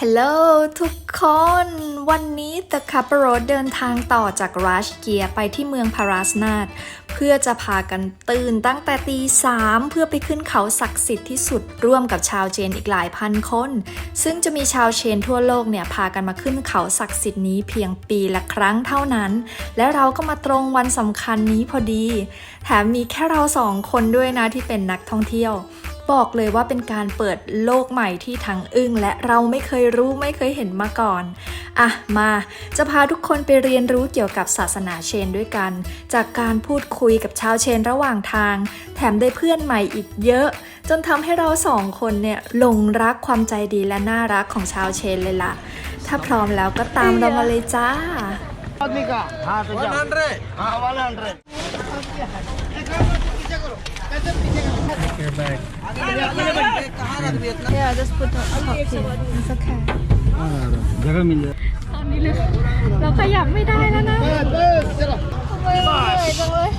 ฮัลโหลทุกคน วันนี้ The c u p p e r o เดินทางต่อจากรัชเกียไปที่เมืองพาราสนาดเพื่อจะพากันตื่นตั้งแต่ตีสามเพื่อไปขึ้นเขาศักดิ์สิทธิ์ที่สุดร่วมกับชาวเชนอีกหลายพันคน ซึ่งจะมีชาวเชนทั่วโลกเนี่ยพากันมาขึ้นเขาศักดิ์สิทธิ์นี้เพียงปีละครั้งเท่านั้น และเราก็มาตรงวันสำคัญนี้พอดี แถมมีแค่เราสองคนด้วยนะที่เป็นนักท่องเที่ยว บอกเลยว่าเป็นการเปิดโลกใหม่ที่ทั้งอึ้งและเราไม่เคยรู้ไม่เคยเห็นมาก่อนอะมาจะพาทุกคนไปเรียนรู้เกี่ยวกับศาสนาเชนด้วยกัน จากการพูดคุยกับชาวเชนระหว่างทาง แถมได้เพื่อนใหม่อีกเยอะ จนทำให้เราสองคนเนี่ยหลงรักความใจดีและน่ารักของชาวเชนเลยละ่ะ ถ้าพร้อมแล้วก็ตามเรามาเลยจ้า100 100 जगह मिल जाए ตอนนี้เลยเราขยับไม่ได้แล้วนะ चलो ทำไมเหนื่อยจังเลย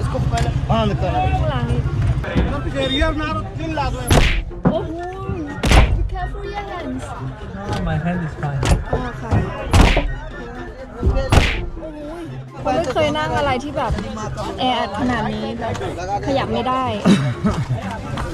इसको पहले बंद कर หลัง रियर मारो तीन लाख में โอ้โห be careful your hands My hand is fine. อ๋อค่ะผมไม่เคยนั่งอะไรที่แบบแออัดขนาดนี้แบบขยับไม่ได้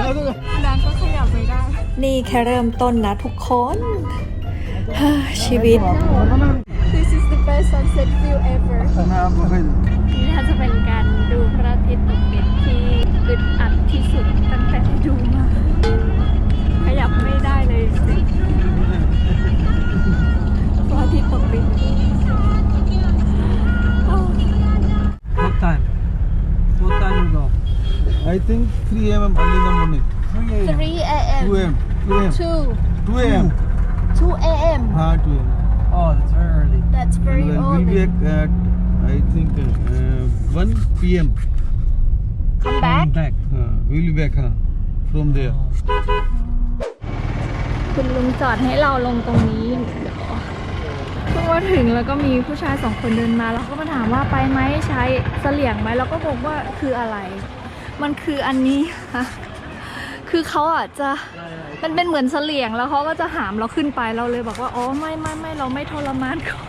นางก็ขยับไม่ได้ นี่แค่เริ่มต้นนะทุกคน ชีวิต This is the best sunset view ever นี่น่าจะเป็นการดูพระอาทิตย์ตกดินที่อึดอัดที่สุดตั้งแต่ดูมา ขยับไม่ได้เลยสิพระอาทิตย์ตกดิน I think 3 a.m. early in the morning 3 a.m. 2 a.m. 2 a.m. 2 2 a.m. 2 a.m. हाँ 2 a.m. Oh, that's very early. That's very And we'll be early. back at I think uh, 1 p.m. Come back. Back. Uh, we'll be back huh, from there. คุณลุงจอดให้เราลงตรงนี้เดี๋ยวเพิ่งมาถึงแล้วก็มีผู้ชายสองคนเดินมา แล้วก็มาถามว่าไปไหมใช้เสลี่ยงไหมเราก็บอกว่าคืออะไร มันคืออันนี้ค่ะคือเขาอะจะมันเป็นเหมือนเสลี่ยงแล้วเขาก็จะหามเราขึ้นไปเราเลยบอกว่าอ๋อไม่ไม่ไม่เราไม่ทรมานก่อน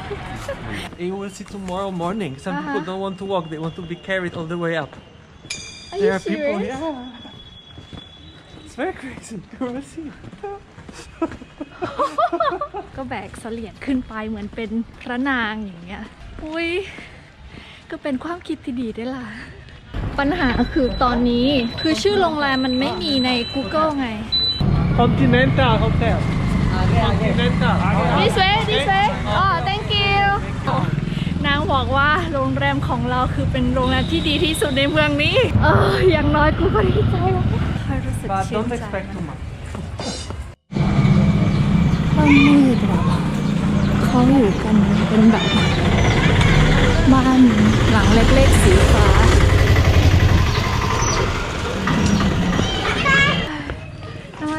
You will see tomorrow morning. Some Uh-huh. people don't want to walk, they want to be carried all the way up. Are There you are people, serious? yeah. It's very crazy. You will see. ก็แบกเสลี่ยงขึ้นไปเหมือนเป็นพระนางอย่างเงี้ยอุ้ยก็เป็นความคิดที่ดีได้ล่ะ ปัญหาคือตอนนี้คือชื่อโรงแรมมันไม่มีใน Google ไง Continental Hotel. Continental. This way this way อ๋อ thank you นางบอกว่าโรงแรมของเราคือเป็นโรงแรมที่ดีที่สุดในเมืองนี้ เอออย่างน้อยกูก็ดีใจแล้วค่อยรู้สึก But ชื่น don't ใจ expect too much. เขามืดหรอเขาอยู่กันเป็นแบบบ้านหลังเล็กๆสีฟ้า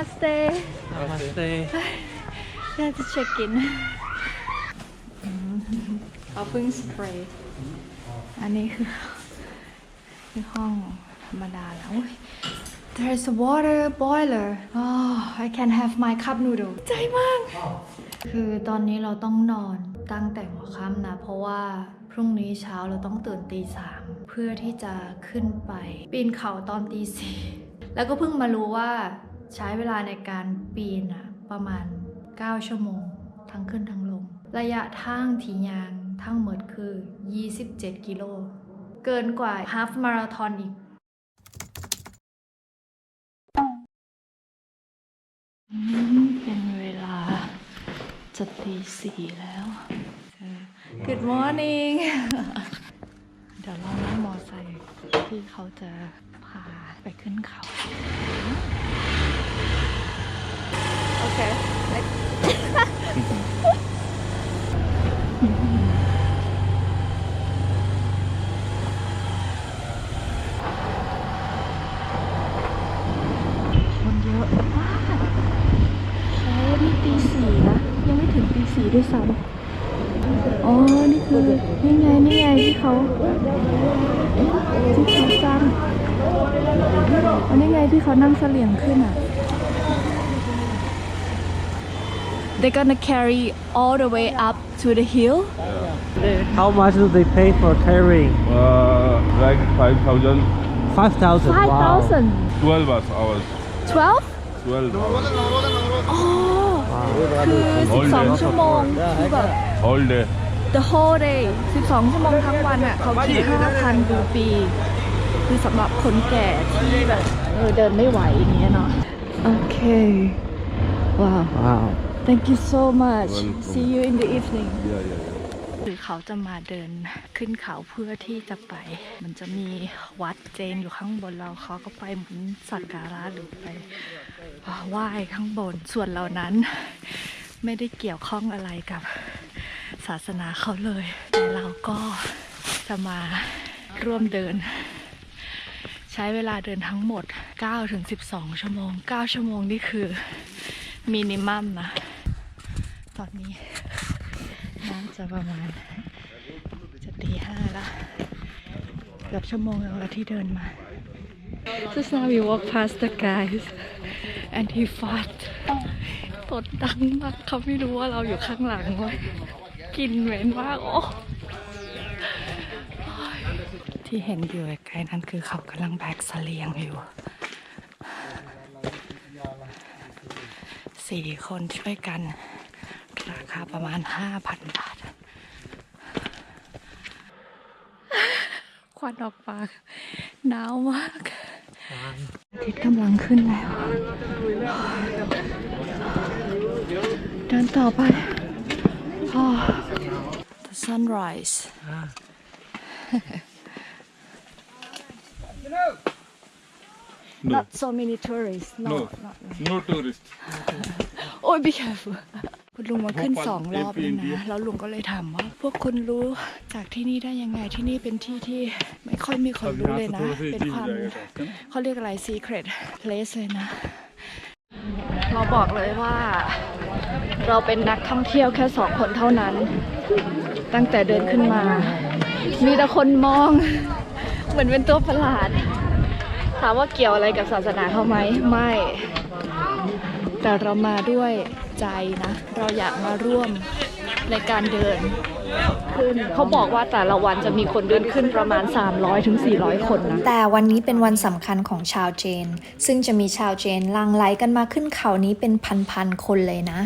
Namaste Namaste. น่าจะเช็คอินเอาพึ่งสเปรย์อันนี้คือคือห้องธรรมดาแล้วอุ๊ย There's a water boiler oh I can have my cup noodle ใจมาก คือตอนนี้เราต้องนอนตั้งแต่หัวค่ำนะ เพราะว่าพรุ่งนี้เช้าเราต้องตื่นตีสามเพื่อที่จะขึ้นไป ปีนเขาตอนตีสี่แล้วก็เพิ่งมารู้ว่า ใช้เวลาในการปีนอะประมาณ 9 ชั่วโมง ทั้งขึ้นทั้งลง ระยะทางที่ยางทั้งหมดคือ 27 กิโล เกินกว่าฮาฟมาราธอนอีก เป็นเวลาจะตีสี่แล้ว Good morning เดี๋ยวเรานั่งมอไซค์ที่เขาจะพาไปขึ้นเขา คนเยอะมากโอ้ดีปีสี่นะยังไม่ถึงปีสี่ด้วยซ้ำอ๋อนี่คือนี่ไงนี่ไงที่เขาจ้างอันนี้ไงที่เขานั่งเสลี่ยงขึ้นอะ They're gonna carry all the way up to the hill How much do they pay for carrying? Uh, like 5,000, 5,000. Wow. 5,000 12 hours, hours, 12 12 hours, อ๋อ คือ 12 ชั่วโมงคือแบบ all day. the whole day 12 ชั่วโมงทั้งวันอ่ะ เขาคิด 5,000รูปี คือสำหรับคนแก่ที่แบบ เออ เดินไม่ไหวอย่างเงี้ยเนาะ โอเค ว้าว Wow. thank you so much Welcome. see you in the evening Yeah, yeah, yeah. คือเขาจะมาเดินขึ้นเขาเพื่อที่จะไป มันจะมีวัดเจนอยู่ข้างบนเราเขาก็ไปเหมือนสักการะหรือไปไหว้ข้างบนส่วนเรานั้น ไม่ได้เกี่ยวข้องอะไรกับศาสนาเขาเลย แต่เราก็จะมาร่วมเดิน ใช้เวลาเดินทั้งหมด9ถึง12 ชั่วโมง 9 ชั่วโมงนี่คือมินิมัมนะ ตอนนี้น่าจะประมาณจะตีห้าละเกือบชั่วโมงแล้วที่เดินมา Just now we walk past the guys and he fart ตดดังมากเขาไม่รู้ว่าเราอยู่ข้างหลังเว้ยกลินเหม็นมากโอ้ที่เห็นอยู่ไกลนั่นคือเขากำลังแบกเสลียงอยู่สี่คนช่วยกัน คาประมาณ5,000บาทควันออกปากหนาวมากอาทิตย์กำลังขึ้นแล้ว เดินต่อไปอ๋อ The sunrise Not so many tourists no, No. not No tourists. โอ้ย be careful คุณลุงมาขึ้นพวกสองรอบแล้วนะ APND แล้วลุงก็เลยถามว่า พวกคุณรู้จากที่นี่ได้ยังไงที่นี่เป็นที่ที่ไม่ค่อยมีคนรู้เลยนะ เป็นความเขาเรียกอะไร secret place เลยนะ เราบอกเลยว่า เราเป็นนักท่องเที่ยวแค่สองคนเท่านั้น ตั้งแต่เดินขึ้นมา มีแต่คนมอง เหมือนเป็นตัวประหลาด ถามว่าเกี่ยวอะไรกับศาสนาเขาไหมไม่ แต่เรามาด้วย ใจนะ เราอยากมาร่วมในการเดินขึ้นเขาบอกว่าแต่ละวันจะมีคนเดินขึ้นประมาณ 300-400ถึง400 คนนะ แต่วันนี้เป็นวันสำคัญของชาวเจน ซึ่งจะมีชาวเจนหลังไหลกันมาขึ้นเขานี้เป็นพันๆคนเลยนะ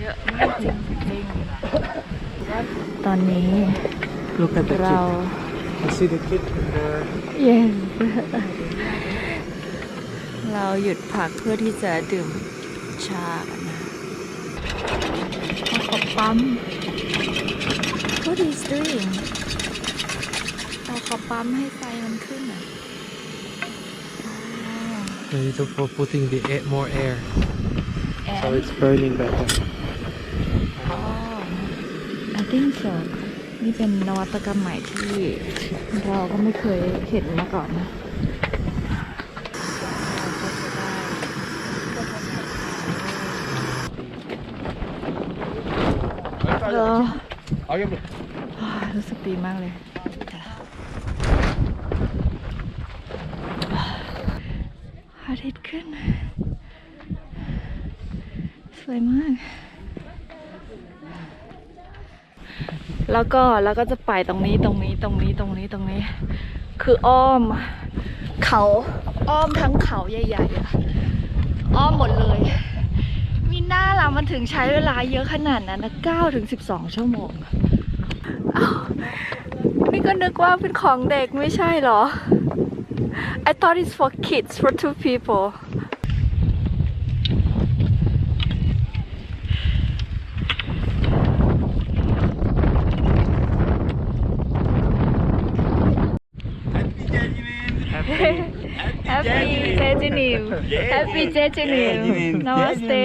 เยอะมากจริงๆตอนนี้ Look at the เรา kid. I see the kid in there. yes เราหยุดพักเพื่อที่จะดื่ม ชากันนะขอปั๊ม What is doing เราขอปั๊มให้ไฟมันขึ้นอะ Maybe for putting the air, more air, so and it's burning better. อ๋อ I think so นี่เป็นนวัตกรรมใหม่ที่เราก็ไม่เคยเห็นมาก่อนนะ เออ เอาเยอะเลยรู้สึกดีมากเลย อาทิตย์ขึ้น สวยมาก แล้วก็แล้วก็จะไปตรงนี้ตรงนี้ตรงนี้ตรงนี้ตรงนี้ คืออ้อม เขาอ้อมทั้งเขาใหญ่ๆอะอ้อมหมดเลย เรามันถึงใช้เวลาเยอะขนาดนั้นนะ9ถึง 12 ชั่วโมงอ้าวนี่ก็นึกว่าเป็นของเด็กไม่ใช่เหรอ I thought it's for kids for two people Happy เจจินิม Happy เจจินิม Namaste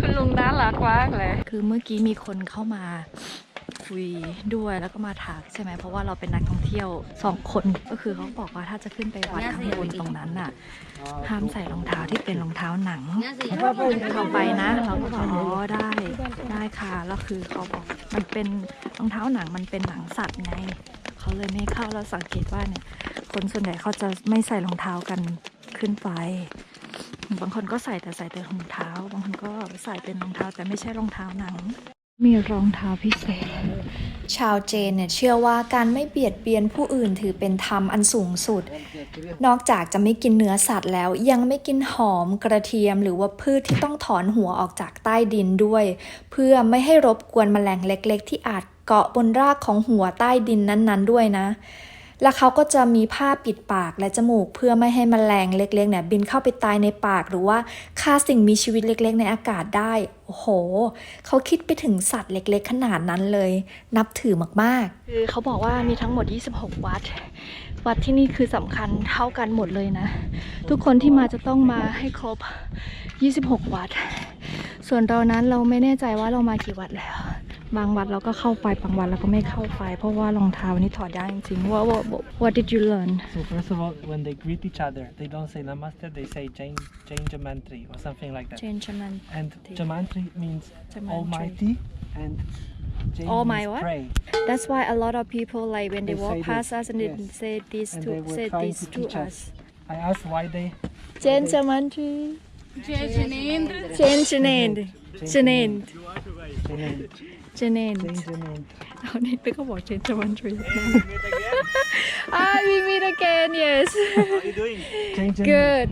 คุณลุงน่ารักมากเลย คือเมื่อกี้มีคนเข้ามาคุยด้วยแล้วก็มาถามใช่ไหมเพราะว่าเราเป็นนักท่องเที่ยวสองคนก็คือเขาบอกว่าถ้าจะขึ้นไปวัดข้างบนตรงนั้นน่ะห้ามใส่รองเท้าที่เป็นรองเท้าหนังเราไปนะ เราก็บอกอ๋อได้ได้ค่ะแล้วคือเขาบอกมันเป็นรองเท้าหนังมันเป็นหนังสัตว์ไง เขาเลยไม่เข้าเราสังเกตว่าเนี่ย คนส่วนใหญ่เขาจะไม่ใส่รองเท้ากันขึ้นไป บางคนก็ใส่แต่ใส่แต่รองเท้า บางคนก็ใส่เป็นรองเท้าแต่ไม่ใช่รองเท้าหนัง มีรองเท้าพิเศษ ชาวเจนเนี่ยเชื่อว่าการไม่เบียดเบียนผู้อื่นถือเป็นธรรมอันสูงสุด นอกจากจะไม่กินเนื้อสัตว์แล้ว ยังไม่กินหอมกระเทียม หรือว่าพืชที่ต้องถอนหัวออกจากใต้ดินด้วย เพื่อไม่ให้รบกวนแมลงเล็ก ๆ ที่อาจ เกาะบนรากของหัวใต้ดินนั้นๆ ด้วยนะ แล้วเขาก็จะมีผ้าปิดปากและจมูกเพื่อไม่ให้มแมลงเล็กๆเนี่ยบินเข้าไปตายในปากหรือว่าฆ่าสิ่งมีชีวิตเล็กๆ ในอากาศได้ โอ้โห เขาคิดไปถึงสัตว์เล็กๆ ขนาดนั้นเลย นับถือมากๆ คือเขาบอกว่ามีทั้งหมด 26 วัด วัดที่นี่คือสำคัญเท่ากันหมดเลยนะ ทุกคนที่มาจะต้องมาให้ครบ 26 วัด ส่วนเรานั้นเราไม่แน่ใจว่าเรามากี่วัดแล้ว บางวัดเราก็เข้าไปบางวัดเราก็ไม่เข้าไป เพราะว่ารองเท้านี่ถอดได้จริงๆ What, what, what did you learn So first of all, when they greet each other, they don't say namaste, they say Jain, Jain Jamantri or something like that. Change man And Jamantri means Jamantri. Almighty and Jain All my means what? pray. That's why a lot of people like when they, They walk say past this, us and they yes. say this And to they were say trying this to to teach us. us. I asked why they Change Jamantri. Change Janend. Janend. Jain Janend. Jain Jain เอานี่ไปก็บอก change Jamantri. Ah, we meet again. Yes. Jain Jain Good.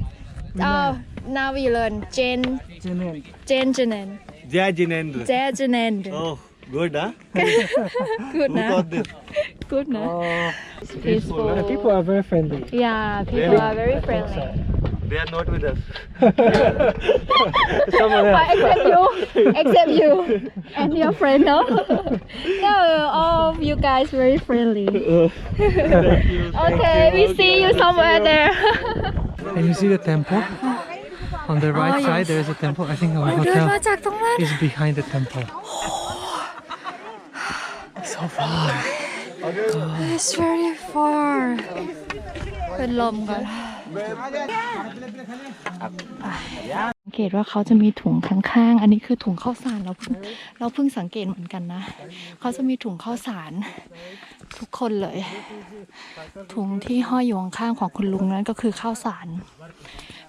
Oh, now we learn Jen Jain Jen Janend. Jai Jinendra. Jay Janend. Oh, Good, huh? Good, Who this? Good, na? Oh, it's peaceful. peaceful. People are very friendly. Yeah, people really? are very friendly. They are not with us. Someone else. Except you, except you, and your friend, no? no, all of you guys very friendly. Thank you, thank okay, you. we see you somewhere see you. there. Can you see the temple? On the right oh, side, yes. there is a temple. I think our oh, hotel is behind the temple. so far. It's very far เป็นลมก่อนสังเกตว่าเขาจะมีถุงข้างๆ อันนี้คือถุงข้าวสารเราเพิ่งเราเพิ่งสังเกตเหมือนกันนะ เขาจะมีถุงข้าวสารทุกคนเลย ถุงที่ห้อยอยู่ข้างของคุณลุงนั้นก็คือข้าวสาร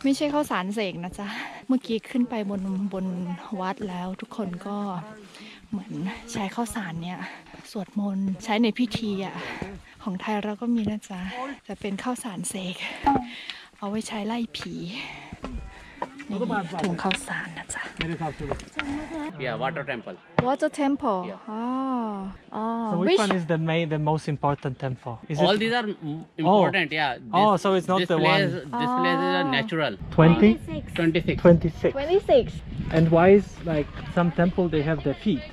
ไม่ใช่ข้าวสารเสกนะจ๊ะ เมื่อกี้ขึ้นไปบนบนวัดแล้วทุกคนก็เหมือนใช้ข้าวสารเนี่ย สวดมนต์ใช้ในพิธีอะของไทยเราก็มีนะจ๊ะแต่เป็นข้าวสารเสกเอาไว้ใช้ไล่ผีนี่ถุงข้าวสารนะจ๊ะ Yeah, water temple. Water temple อ๋ออ๋อ So which, one is the main, the most important temple? Is All it these are mm, important. Yeah. Oh, so it's not this the place, one- This place is a Ah. natural. 20? 26. 26. 26 And why is like some temple they have their feet?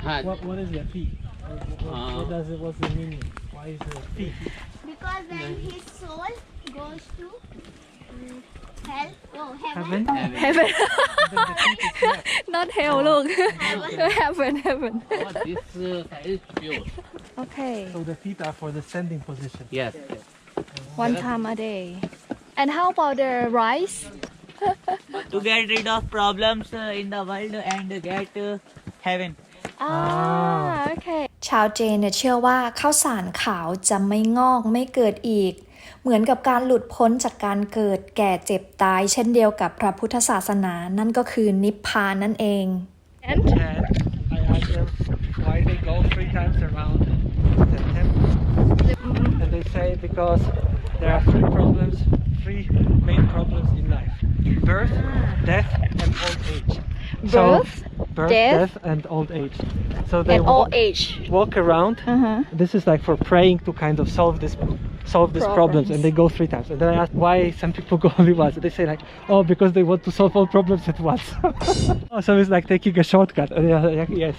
Huh. What what is the feet? What, what, Uh, what does it what's the meaning? Why is there feet? Because when his soul goes to mm, hell, oh Heaven? heaven, heaven not hell ลูก heaven heaven Oh, this uh, is pure. okay So the feet are for the standing position. Yes. one time a day and how about the rice to get rid of problems uh, in the world and get uh, heaven. อ่าโอเค ชาวเจนเนี่ยเชื่อว่าข้าวสารขาวจะไม่งอกไม่เกิดอีก เหมือนกับการหลุดพ้นจากการเกิดแก่เจ็บตาย เช่นเดียวกับพระพุทธศาสนานั่นก็คือนิพพานนั่นเอง and And I asked them why they go three times around the temple. And they say because there are three problems, three main problems in life. Birth, death and old age. So, Birth, birth, death, death and old age. So they and old age walk around. uh-huh. This is like for praying to kind of solve this solve these problems, Problems. and they go three times. And then I ask why some people go only once. And they say like, oh, because they want to solve all problems at once. oh, so it's like taking a shortcut. And they're like, yes,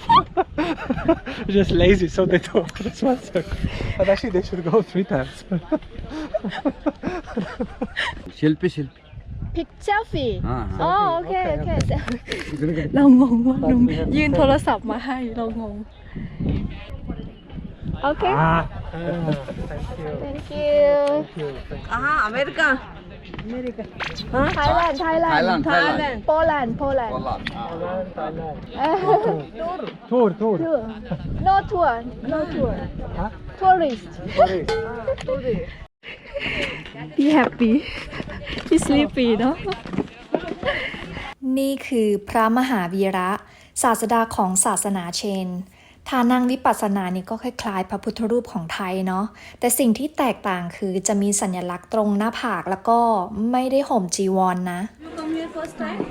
just lazy, so they do this one circle. But actually, they should go three times. Shilpi, Shilpi. Pick selfie อ่าอ๋อโอเคโอเค เรางงว่าลุงยื่นโทรศัพท์มาให้เรางง Okay. Ah, thank you. Thank you. Aha, America. Thailand, Thailand, Thailand. Poland, Poland. Tour, tour. no tour, no tour. Huh? Tourist. Be happy. Be sleepy เนาะนี่คือพระมหาวีระ ศาสดาของศาสนาเชนทานั่งวิปัสสนานี่ก็คล้ายๆ พระพุทธรูปของไทยเนาะ แต่สิ่งที่แตกต่างคือจะมีสัญลักษณ์ตรงหน้าผากแล้วก็ไม่ได้ห่มจีวรนนะ First time.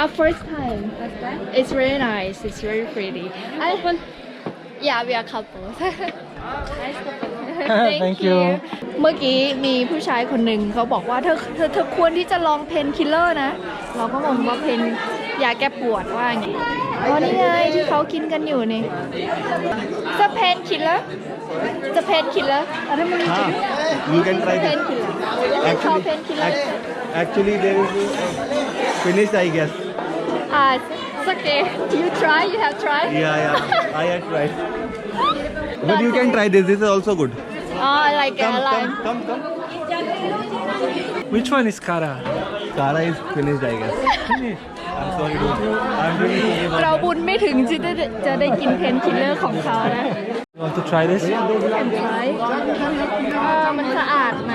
Our first time. First time. It's very nice. It's very pretty. I, yeah, we are couple. nice couple. Thank you. เมื่อกี้มีผู้ชายคนหนึ่งเขาบอกว่าเธอเธอเธอควรที่จะลองเพนคิลเลอร์นะ เราก็งงว่าเพนยาแก้ปวดว่าอย่างงี้อ๋อนี่ไงที่เขากินกันอยู่นี่จะเพนคิลเลอร์จะเพนคิลเลอร์อะไรมัน Ah, you can try เพน this. คิลเลอร์เขา Actually, เพนคิลเลอร์ act- actually there is uh, finished, I guess. อ่า it's okay you try you have tried Yeah, yeah. I had tried. But you can try this. This is also good. oh like Come, a lime come, come, come. Which one is Kara? Kara is finished, I guess. I'm sorry, dude. I'm really sorry about เรา that. บุญไม่ถึงที่จะจะได้กินเพนคิลเลอร์ของเขานะ You want to try this? แอนไทเออมันสะอาดไหม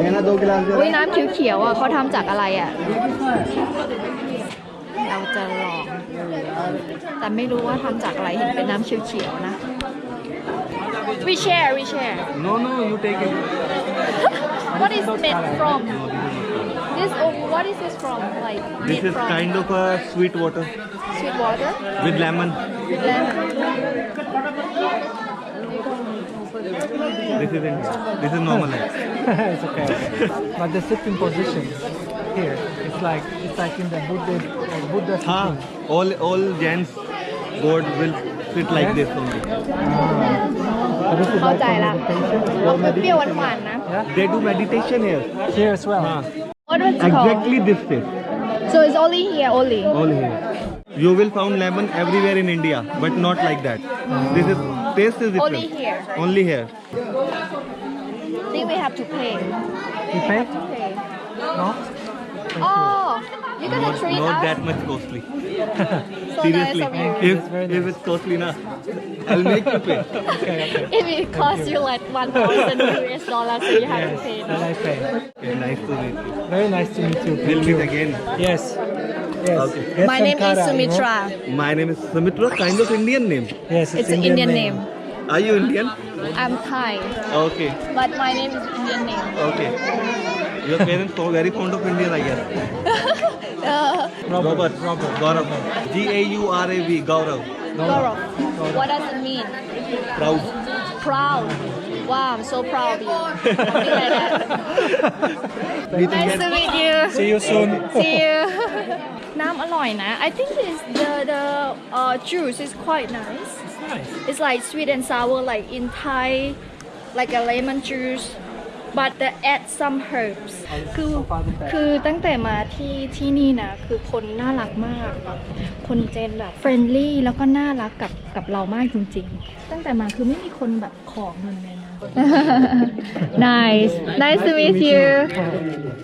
देना दो गिलास दे อุ้ยน้ำเขียวๆอ่ะเขาทำจากอะไรอ่ะ เราจะลอง แต่ไม่รู้ว่าทำจากอะไรเห็นเป็นน้ำเขียวๆนะ we share we share No, no, you take it. what is made from this oh, what is this from like This made is from kind of a sweet water sweet water with lemon. with lemon This is India. This is normal it's okay. but the sitting position here, it's like it's like in the Buddha, like Buddha sitting. Huh? All all Jains God will sit like this only. So this is เข้า like ใจ for ละ meditation. ออกเปรี้ยวๆหวานๆนะ Yeah. They do meditation here. Here as well. Huh. what was it called Exactly this place. so it's only here only All here. You will found lemon everywhere in India, but not like that. This is taste is different. Only here. Only here. I think we have to pay You pay? pay No? oh you're gonna Not, treat not us that much costly. so Seriously. nice If, It's if it's costly na, I'll make you pay. Okay, okay. if it costs you like 1000 US dollars so you have to pay Yes, then I pay. Okay, nice to meet you. Very nice to meet you. We'll meet again. Yes. Yes. Okay. My some name is kara, you know? Sumitra My name is Sumitra, kind of Indian name. Yes, it's an Indian name Are you Indian? I'm Thai Okay, but my name is Indian name okay. Your parents are very fond of Indian, I guess. uh, Robert. Robert. Gaurav. G-A-U-R-A-V. Gaurav. Gaurav what does it mean Proud. proud wow I'm so proud of you something like that nice to meet you See you soon. See you. น้ำอร่อยนะ I think it's the the uh, juice is quite nice. Nice. It's like sweet and sour like in Thai, like a lemon juice, But they add some herbs. คือคือตั้งแต่มาที่ที่นี่นะ คือคนน่ารักมากแบบคนเจนแบบเฟรนลี่แล้วก็น่ารักกับกับเรามากจริงๆ ตั้งแต่มาคือไม่มีคนแบบขอเงินเลยนะ nice nice to meet you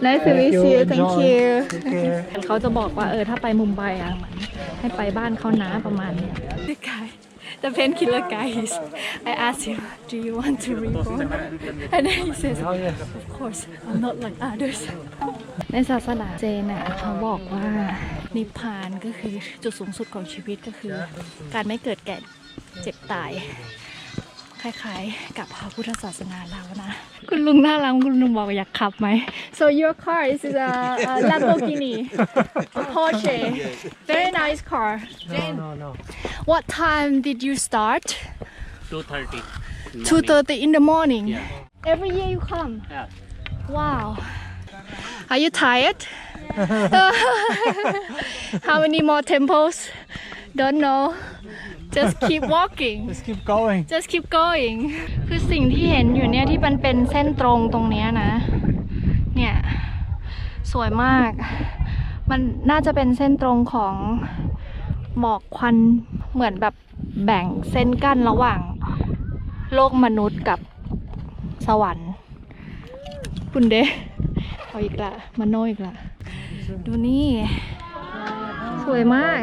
nice to meet you thank Enjoy. you Take care. เขาจะบอกว่าเออถ้าไปมุมไบอะเหมือนให้ไปบ้านเขานะประมาณเนี้ย The painkiller guy is I asked him do you want to reborn and then he says of course I'm not like others ในศาสนาเจนน่ะเขาบอกว่านิพพานก็คือจุดสูงสุดของชีวิตก็คือ การไม่เกิดแก่เจ็บตาย คล้ายๆ กับพระพุทธศาสนาเรานะ คุณลุงน่ารักคุณลุงบอกอยากขับไหม so your car is a, a Lamborghini a Porsche very nice car No, no, no. what time did you start 230. 2:30 in the morning Yeah. every year you come Yeah. wow are you tired how many more temples don't know just keep walking Just keep going. just keep going คือสิ่งที่เห็นอยู่เนี่ยที่มันเป็นเส้นตรงตรงเนี้ยนะ เนี่ย สวยมาก มันน่าจะเป็นเส้นตรงของหมอกควันเหมือนแบบแบ่งเส้นกั้นระหว่างโลกมนุษย์กับสวรรค์ คุณเดเอาอีกละมาโนอีกละ ดูนี่ สวยมาก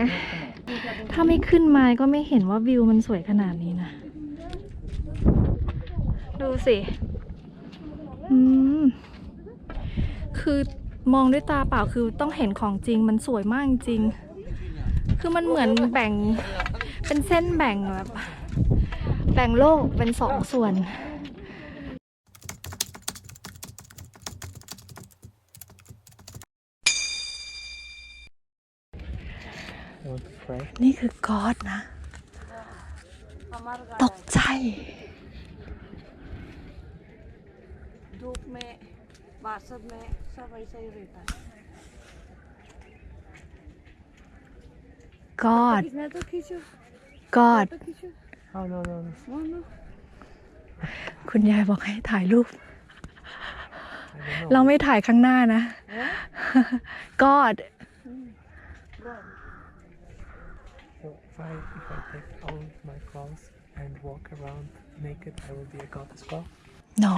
ถ้าไม่ขึ้นมาก็ไม่เห็นว่าวิวมันสวยขนาดนี้นะ ดูสิอืมคือมองด้วยตาเปล่าคือต้องเห็นของจริงมันสวยมากจริง คือมันเหมือนแบ่งเป็นเส้นแบ่งแบบแบ่งโลกเป็นสองส่วน นี่คือกอดนะ ตกใจ धूप में बासठ में सब ऐसा ही रहता है กอด मैं तो खींचो กอด तो खींचो Oh no no no. no no คุณยายบอกให้ถ่ายรูป เราไม่ถ่ายข้างหน้านะ ก อด So if I if I take all my clothes and walk around naked, I will be a god as well. no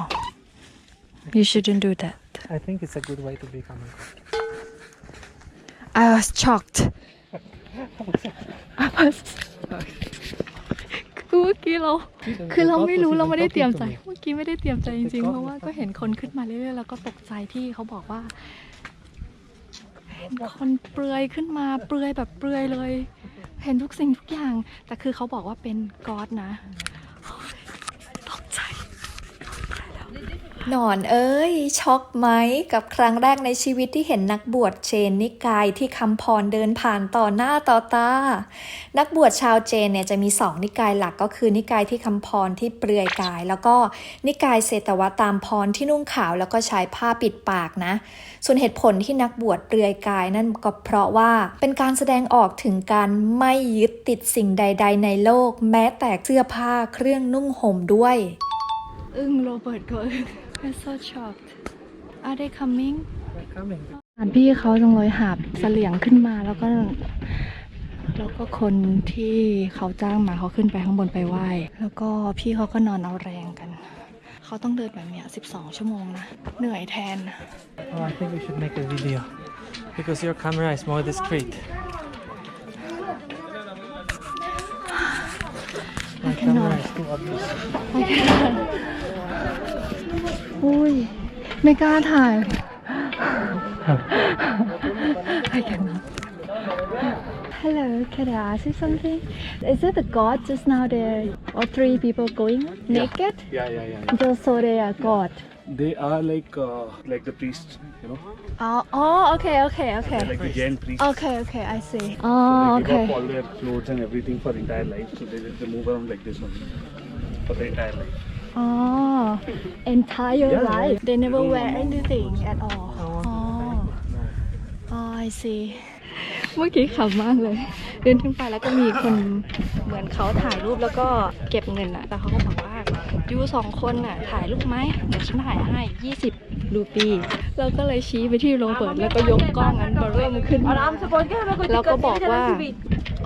you shouldn't do that I think it's a good way to become a god. I was shocked I was คือเมื่อกี้เราคือเราไม่รู้เราไม่ได้เตรียมใจ เมื่อกี้ไม่ได้เตรียมใจจริงๆเพราะว่าก็เห็นคนขึ้นมาเรื่อยๆแล้วก็ตกใจที่เขาบอกว่าเห็นคนเปลือยขึ้นมาเปลือยแบบเปลือยเลยเห็ นทุกสิ่งทุกอย่าง แต่คือเขาบอกว่าเป็นก๊อดนะตกใจ ห นอนเอ้ย ช็อกไหมกับครั้งแรกในชีวิตที่เห็นนักบวชเชนนิกายที่คำพรเดินผ่านต่อหน้าต่อตา นักบวชชาวเจนเนี่ยจะมีสองนิกายหลักก็คือนิกายที่คำพรที่เปลือยกาย แล้วก็นิกายเศตวะตามพรที่นุ่งขาวแล้วก็ใช้ผ้าปิดปากนะ ส่วนเหตุผลที่นักบวชเปลือยกายนั่นก็เพราะว่าเป็นการแสดงออกถึงการไม่ยึดติดสิ่งใด ๆ ในโลก แม้แต่เสื้อผ้าเครื่องนุ่งห่มด้วย อึ้งโรเบิร์ตก็อึ้ง I'm so shocked Are they coming They're coming. อ่านพี่เขาจังเลยหาบเสลี่ยงขึ้นมาแล้วก็แล้วก็คนที่เขาจ้างมาเขาขึ้นไปข้างบนไปไหว้ แล้วก็พี่เขาก็นอนเอาแรงกัน เขาต้องเดินแบบเนี้ย 12 ชั่วโมงนะ เหนื่อยแทน Oh, I think we should make a video because your camera is more discreet. My camera is too obvious. อุ้ย ไม่กล้าถ่าย I cannot. Hello, can I ask you something? Is it the god just now there? Or three people going naked? Yeah, yeah, yeah. Just so they are god. They are like uh, like the priests, you know, Oh, oh, okay, okay, okay. like the Jain priests. Okay, okay, I see. They Oh, give up okay. all their clothes and everything for the entire life, so they, they move around like this only for the entire life. Oh, entire Yeah, life. yeah. They never No, wear anything at all. Oh, oh I see. เมื่อกี้ขำมากเลย เดินขึ้นไปแล้วก็มีคนเหมือนเขาถ่ายรูปแล้วก็เก็บเงินอะแต่เขาก็บอกว่ายูสองคนอะถ่ายรูปไหมเดี๋ยวฉันถ่ายให้ 20 รูปีแล้วก็เลยชี้ไปที่โรเบิร์ตแล้วก็ยกกล้องนั้นเบอร์เริ่มขึ้นแล้วก็บอกว่า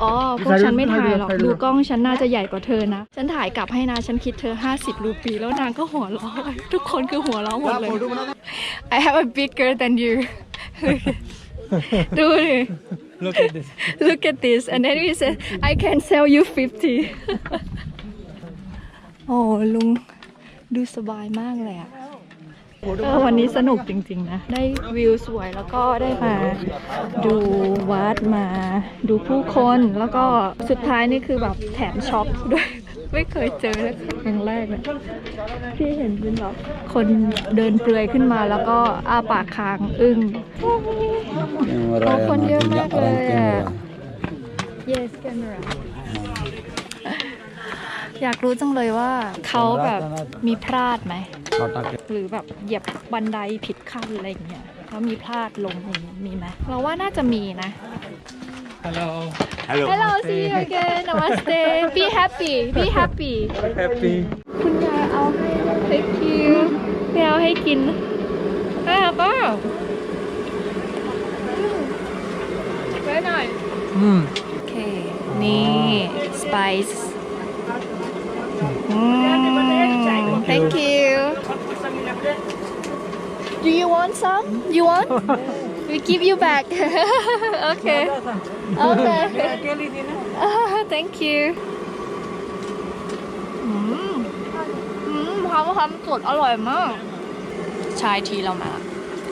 อ๋อพวกฉันไม่ถ่ายหรอกดูกล้องฉันน่าจะใหญ่กว่าเธอนะ ฉันถ่ายกลับให้นะ ฉันคิดเธอ 50รูปีแล้วนางก็หัวเราะทุกคนคือหัวเราะหมดเลย I have a bigger than you ดูดิ Look at this Look at this and then he said I can sell you 50 โอ้ลุงดูสบายมากเลยอะ เออวันนี้สนุกจริงๆนะ ได้วิวสวยแล้วก็ได้มาดูวัดมาดูผู้คนแล้วก็สุดท้ายนี่คือแบบแถมช็อปด้วย ไม่เคยเจอเลยครั้งแรกเลยที่เห็นเป็นแบบคนเดินเปลือยขึ้นมาแล้วก็อ้าปากค้างอึ้งโอ้คนเยอะมากเลยอะ yes camera อยากรู้จังเลยว่าเขาแบบมีพลาดไหม หรือแบบเหยียบบันไดผิดขั้นอะไรอย่างเงี้ยแล้วมีพลาดลงอย่างงี้มีไหมเราว่าน่าจะมีนะ Hello. Hello see you again Namaste be happy be happy Happy. คุณยายเอาให้ thank you ไปเอาให้กินได้ครับป้าไว้หน่อย Hmm. โอเค spice Mm, thank you do you want some you want we give you back okay okay thank you อืมอืมความความสดอร่อยมาก ชายทีเรามา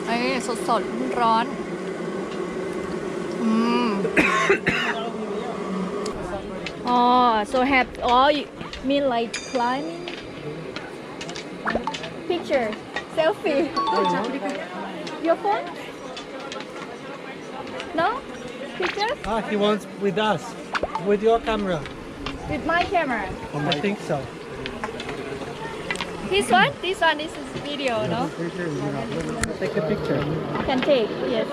เอ้ยสดสดๆร้อนอืมอ๋อ so have อ๋อ you mean like climbing picture. Selfie. Your phone? No? Picture Ah, he wants with us, with your camera. with my camera. I think so. this one? This one this is video no? Take a picture. can take yes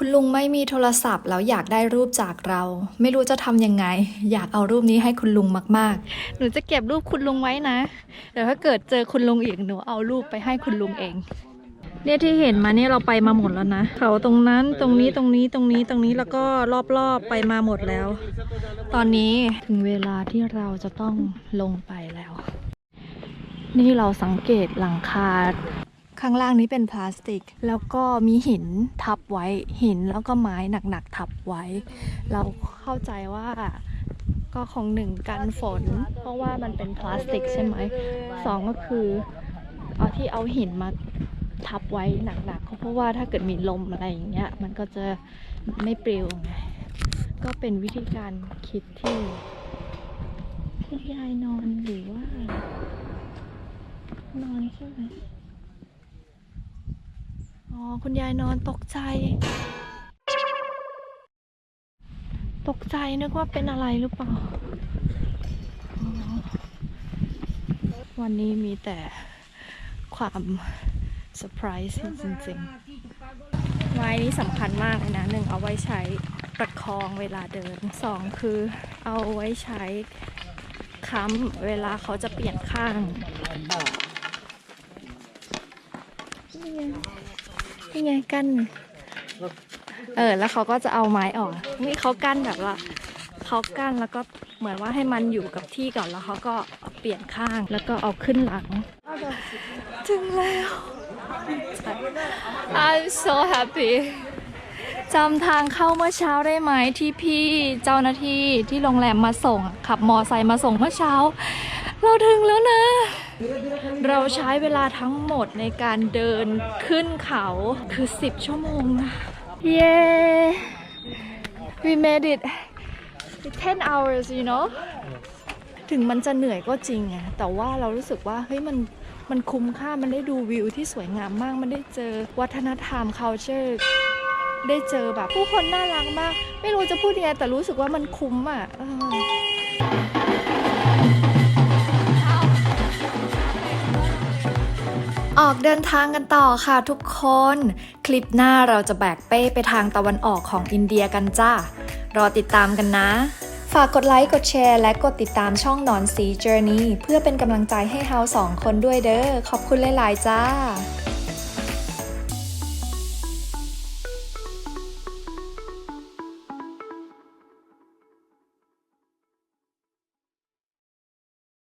คุณลุงไม่มีโทรศัพท์แล้วอยากได้รูปจากเรา ไม่รู้จะทำยังไง อยากเอารูปนี้ให้คุณลุงมากหนูจะเก็บรูปคุณลุงไว้นะ เดี๋ยวถ้าเกิดเจอคุณลุงอีกหนูเอารูปไปให้คุณลุงเอง เนี่ยที่เห็นมาเนี่ยเราไปมาหมดแล้วนะ เขาตรงนั้นตรงนี้ตรงนี้ตรงนี้ตรงนี้แล้วก็รอบๆไปมาหมดแล้ว ตอนนี้ถึงเวลาที่เราจะต้องลงไปแล้ว นี่เราสังเกตหลังคา ข้างล่างนี้เป็นพลาสติก แล้วก็มีหินทับไว้หินแล้วก็ไม้หนักๆทับไว้ เราเข้าใจว่าก็ของหนึ่งกันฝน เพราะว่ามันเป็นพลาสติกใช่ไหมสองก็คือเอาที่เอาหินมาทับไว้หนักๆเพราะว่าถ้าเกิดมีลมอะไรอย่างเงี้ยมันก็จะไม่ปลิวไงก็เป็นวิธีการคิดที่คุณยายนอนหรือว่า นอนใช่ไหม อ๋อ คุณยายนอนตกใจ ตกใจนึกว่าเป็นอะไรหรือเปล่า วันนี้มีแต่ความเซอร์ไพรส์จริงๆ ไม้นี้สำคัญมากเลยนะหนึ่งเอาไว้ใช้ประคองเวลาเดินสองคือเอาไว้ใช้ค้ำเวลาเขาจะเปลี่ยนข้าง นี่ไง นี่ไงกั้นเออ แล้วเขาก็จะเอาไม้ออก นี่เขากั้นแบบว่าเขากั้นแล้วก็เหมือนว่าให้มันอยู่กับที่ก่อนแล้วเขาก็เปลี่ยนข้างแล้วก็เอาขึ้นหลัง ถึงแล้ว I'm so happy จำทางเข้าเมื่อเช้าได้ไหมที่พี่เจ้าหน้าที่ที่โรงแรมมาส่ง ขับมอไซค์มาส่งเมื่อเช้า เราถึงแล้วนะ เราใช้เวลาทั้งหมดในการเดินขึ้นเขาคือ 10 ชั่วโมงนะเย้ we made it 10 hours you know ถึงมันจะเหนื่อยก็จริงอะแต่ว่าเรารู้สึกว่าเฮ้ยมันมันคุ้มค่ามันได้ดูวิวที่สวยงามมาก มันได้เจอวัฒนธรรม culture ได้เจอแบบผู้คนน่ารักมาก ไม่รู้จะพูดยังไงแต่รู้สึกว่ามันคุ้มอะ ออกเดินทางกันต่อค่ะทุกคน คลิปหน้าเราจะแบกเป้ไปทางตะวันออกของอินเดียกันจ้ารอติดตามกันนะ ฝากกดไลค์ กดแชร์ และกดติดตามช่องนอนสี Journey เพื่อเป็นกำลังใจให้เฮาสองคนด้วยเด้อ ขอบคุณหลาย ๆ จ้า